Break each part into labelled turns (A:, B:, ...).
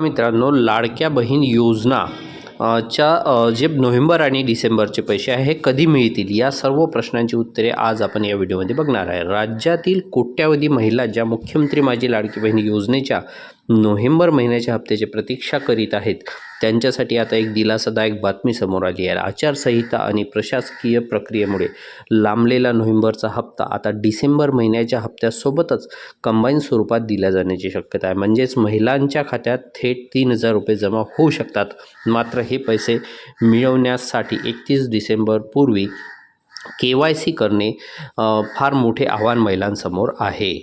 A: मित्रांनो लाडक्या बहीण योजना च्या जे नोव्हेंबर आणि डिसेंबरचे पैसे आहे हे कधी मिळतील? या सर्व प्रश्नांची उत्तरे आज आपण या व्हिडिओमध्ये बघणार आहे. राज्यातील कोट्यावधी महिला ज्या मुख्यमंत्री माझी लाडकी बहीण योजनेच्या नोव्हेंबर महिन्याच्या हप्त्याची प्रतीक्षा करीत आहेत. त्यांच्यासाठी आता एक दिलासादायक बातमी समोर आली आहे. आचारसंहिता आणि प्रशासकीय प्रक्रियेमुळे लांबलेला नोव्हेंबरचा हप्ता आता डिसेंबर महिन्याच्या हप्त्यासोबतच कंबाईन स्वरूपात दिल्या जाण्याची शक्यता आहे. म्हणजेच महिलांच्या खात्यात थेट तीन हजार रुपये जमा होऊ शकतात. मात्र हे पैसे मिळवण्यासाठी एकतीस डिसेंबरपूर्वी के वाय सी करणे फार मोठे आव्हान महिलांसमोर आहे.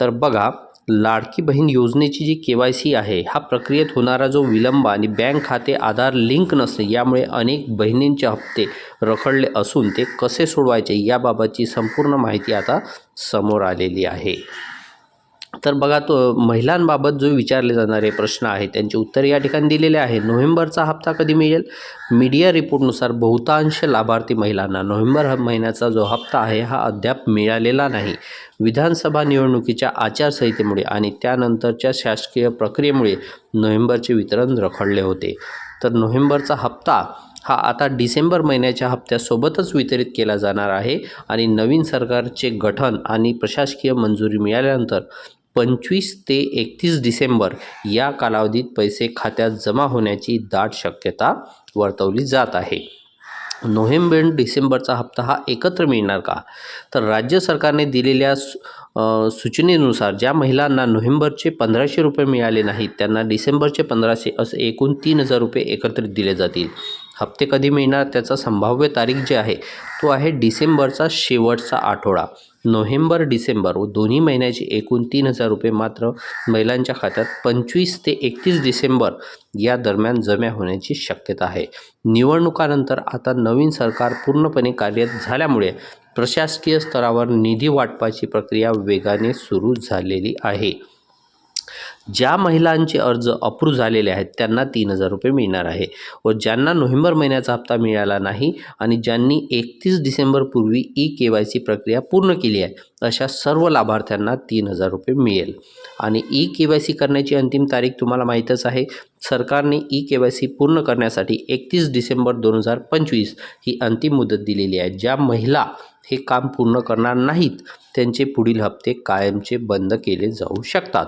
A: तर बघा लाडकी बहीण योजनेची जी के वाय सी आहे हा प्रक्रियेत होणारा जो विलंब आणि बँक खाते आधार लिंक नसणे यामुळे अनेक बहिणींचे हप्ते रखडले असून ते कसे सोडवायचे याबाबतची संपूर्ण माहिती आता समोर आलेली आहे. तर बघा तो महिलांबाबत जो विचारले जाणारे प्रश्न आहेत त्यांचे उत्तर या ठिकाणी दिलेले आहे नोव्हेंबरचा हप्ता कधी मिळेल? मीडिया रिपोर्टनुसार बहुतांश लाभार्थी महिलांना नोव्हेंबर हा महिन्याचा जो हप्ता आहे हा अद्याप मिळालेला नाही. विधानसभा निवडणुकीच्या आचारसंहितेमुळे आणि त्यानंतरच्या शासकीय प्रक्रियेमुळे नोव्हेंबरचे वितरण रखडले होते. तर नोव्हेंबरचा हप्ता हा आता डिसेंबर महिन्याच्या हप्त्यासोबतच वितरित केला जाणार आहे आणि नवीन सरकारचे गठन आणि प्रशासकीय मंजुरी मिळाल्यानंतर पंचवीस ते एकतीस डिसेंबर या कालावधीत पैसे खात्यात जमा होण्याची दाट शक्यता वर्तवली जात आहे. नोव्हेंबर डिसेंबरचा हप्ता हा एकत्र मिळणार का? तर राज्य सरकारने दिलेल्या सु सूचनेनुसार ज्या महिलांना नोव्हेंबरचे पंधराशे रुपये मिळाले नाहीत त्यांना डिसेंबरचे पंधराशे असे एकूण तीन हजार रुपये एकत्रित दिले जातील. हप्ते कधी मिळणार त्याचा संभाव्य तारीख जे आहे तो आहे डिसेंबरचा शेवटचा आठवडा. नोव्हेंबर डिसेंबर व दोन्ही महिन्याचे एकूण तीन हजार रुपये मात्र महिलांच्या खात्यात पंचवीस ते एकतीस डिसेंबर या दरम्यान जमा होण्याची शक्यता आहे. निवडणुकानंतर आता नवीन सरकार पूर्णपणे कार्यरत झाल्यामुळे प्रशासकीय स्तरावर निधी वाटपाची प्रक्रिया वेगाने सुरू झालेली आहे. ज्या महिलांचे अर्ज अप्रूव्ह झालेले आहेत त्यांना तीन हजार रुपये मिळणार आहे व ज्यांना नोव्हेंबर महिन्याचा हप्ता मिळाला नाही आणि ज्यांनी एकतीस डिसेंबरपूर्वी ई के वाय सी प्रक्रिया पूर्ण केली आहे अशा सर्व लाभार्थ्यांना तीन हजार रुपये मिळेल. आणि ई के वाय सी करण्याची अंतिम तारीख तुम्हाला माहीतच आहे सरकारने ई के वाय सी पूर्ण करण्यासाठी एकतीस डिसेंबर दोन हजार पंचवीस ही अंतिम मुदत दिलेली आहे. ज्या महिला हे काम पूर्ण करणार नाहीत त्यांचे पुढील हप्ते कायमचे बंद केले जाऊ शकतात.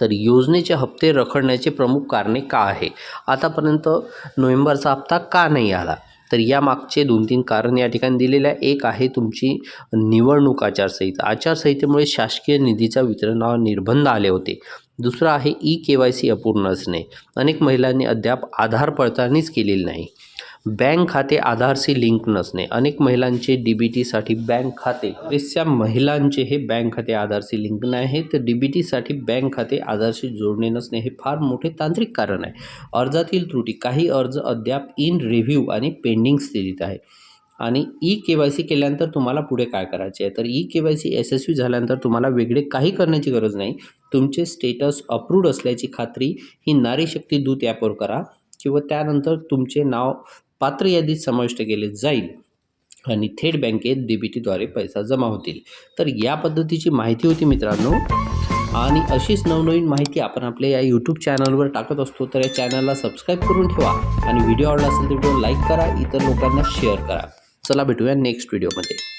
A: तर योजनेचे हप्ते रखडण्याचे प्रमुख कारणे का आहे? आतापर्यंत नोव्हेंबरचा हप्ता का नाही आला? तर यामागचे दोन तीन कारण या ठिकाणी दिलेले आहे. एक आहे तुमची निवडणूक आचारसंहिता आचारसंहितेमुळे शासकीय निधीच्या वितरणावर निर्बंध आले होते. दुसरं आहे ई के वाय सी अपूर्ण असणे. अनेक महिलांनी अद्याप आधार पडताळणीच केलेली नाही. बँक खाते आधारशी लिंक नसणे अनेक महिलांचे डी बी टीसाठी बँक खाते. बरेचशा महिलांचे हे बँक खाते आधारशी लिंक नाही आहे तर डी बी टीसाठी बँक खाते आधारशी जोडणे नसणे हे फार मोठे तांत्रिक कारण आहे. अर्जातील त्रुटी काही अर्ज अद्याप इन रिव्ह्यू आणि पेंडिंग स्थितीत आहे आणि ई के वाय सी केल्यानंतर तुम्हाला पुढे काय करायचे आहे? तर ई के वाय सी यशस्वी झाल्यानंतर तुम्हाला वेगळे काही करण्याची गरज नाही. तुमचे स्टेटस अप्रूव्ड असल्याची खात्री ही नारी शक्ती दूत ॲपवर करा किंवा त्यानंतर तुमचे नाव पात्र यादीत समाविष्ट केले जाईल आणि थेट बँकेत डीबीटीद्वारे पैसा जमा होतील. तर या पद्धतीची माहिती होती मित्रांनो. आणि अशीच नवनवीन माहिती आपण आपल्या या यूट्यूब चॅनलवर टाकत असतो तर या चॅनलला सबस्क्राईब करून ठेवा. आणि व्हिडिओ आवडला असेल तर व्हिडिओ लाईक करा इतर लोकांना शेअर करा. चला भेटूया नेक्स्ट व्हिडिओमध्ये